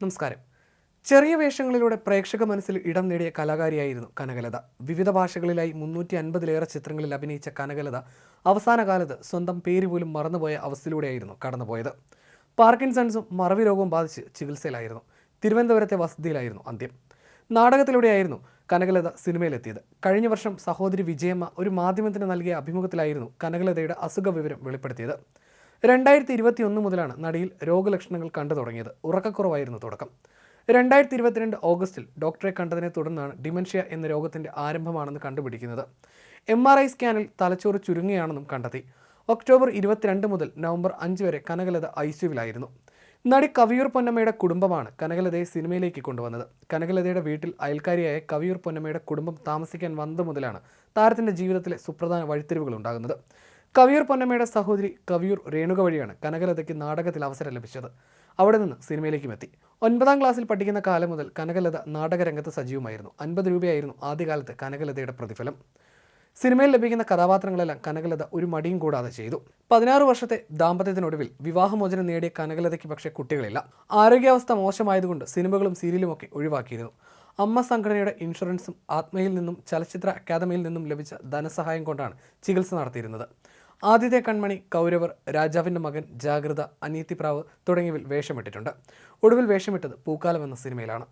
നമസ്കാരം. ചെറിയ വേഷങ്ങളിലൂടെ പ്രേക്ഷക മനസ്സിൽ ഇടം നേടിയ കലാകാരിയായിരുന്നു കനകലത. വിവിധ ഭാഷകളിലായി മുന്നൂറ്റി അൻപതിലേറെ ചിത്രങ്ങളിൽ അഭിനയിച്ച കനകലത അവസാന കാലത്ത് സ്വന്തം പേര് പോലും മറന്നുപോയ അവസ്ഥയിലൂടെയായിരുന്നു കടന്നുപോയത്. പാർക്കിൻസൺസും മറവി രോഗവും ബാധിച്ച് ചികിത്സയിലായിരുന്നു. തിരുവനന്തപുരത്തെ വസതിയിലായിരുന്നു അന്ത്യം. നാടകത്തിലൂടെയായിരുന്നു കനകലത സിനിമയിലെത്തിയത്. കഴിഞ്ഞ വർഷം സഹോദരി വിജയമ്മ ഒരു മാധ്യമത്തിന് നൽകിയ അഭിമുഖത്തിലായിരുന്നു കനകലതയുടെ അസുഖ വിവരം വെളിപ്പെടുത്തിയത്. രണ്ടായിരത്തി ഇരുപത്തി ഒന്ന് മുതലാണ് നടിയിൽ രോഗലക്ഷണങ്ങൾ കണ്ടു തുടങ്ങിയത്. ഉറക്കക്കുറവായിരുന്നു തുടക്കം. രണ്ടായിരത്തി ഇരുപത്തിരണ്ട് ഓഗസ്റ്റിൽ ഡോക്ടറെ കണ്ടതിനെ തുടർന്നാണ് ഡിമൻഷ്യ എന്ന രോഗത്തിന്റെ ആരംഭമാണെന്ന് കണ്ടുപിടിക്കുന്നത്. എം ആർ ഐ സ്കാനിൽ തലച്ചോറ് ചുരുങ്ങുകയാണെന്നും കണ്ടെത്തി. ഒക്ടോബർ ഇരുപത്തിരണ്ട് മുതൽ നവംബർ അഞ്ച് വരെ കനകലത ഐ സിയുവിലായിരുന്നു നടി കവിയൂർ പൊന്നമ്മയുടെ കുടുംബമാണ് കനകലതയെ സിനിമയിലേക്ക് കൊണ്ടുവന്നത്. കനകലതയുടെ വീട്ടിൽ അയൽക്കാരിയായ കവിയൂർ പൊന്നമ്മയുടെ കുടുംബം താമസിക്കാൻ വന്നത് മുതലാണ് താരത്തിന്റെ ജീവിതത്തിലെ സുപ്രധാന വഴിത്തിരിവുകൾ ഉണ്ടാകുന്നത്. കവിയൂർ പൊന്നമ്മയുടെ സഹോദരി കവിയൂർ രേണുക വഴിയാണ് കനകലതയ്ക്ക് നാടകത്തിൽ അവസരം ലഭിച്ചത്. അവിടെ നിന്ന് സിനിമയിലേക്കും എത്തി. ഒൻപതാം ക്ലാസ്സിൽ പഠിക്കുന്ന കാലം മുതൽ കനകലത നാടകരംഗത്ത് സജീവമായിരുന്നു. അൻപത് രൂപയായിരുന്നു ആദ്യകാലത്ത് കനകലതയുടെ പ്രതിഫലം. സിനിമയിൽ ലഭിക്കുന്ന കഥാപാത്രങ്ങളെല്ലാം കനകലത ഒരു മടിയും കൂടാതെ ചെയ്തു. പതിനാറ് വർഷത്തെ ദാമ്പത്യത്തിനൊടുവിൽ വിവാഹമോചനം നേടിയ കനകലതയ്ക്ക് പക്ഷേ കുട്ടികളില്ല. ആരോഗ്യാവസ്ഥ മോശമായതുകൊണ്ട് സിനിമകളും സീരിയലും ഒക്കെ ഒഴിവാക്കിയിരുന്നു. അമ്മ സംഘടനയുടെ ഇൻഷുറൻസും ആത്മയിൽ നിന്നും ചലച്ചിത്ര അക്കാദമിയിൽ നിന്നും ലഭിച്ച ധനസഹായം കൊണ്ടാണ് ചികിത്സ നടത്തിയിരുന്നത്. ആദ്യത്തെ കൺമണി കൗരവർ രാജാവിന്റെ മകൻ ജാഗ്രത അനീതിപ്രാവ് തുടങ്ങിയവയിൽ വേഷമിട്ടിട്ടുണ്ട്. ഒടുവിൽ വേഷമിട്ടത് പൂക്കാലം എന്ന സിനിമയിലാണ്.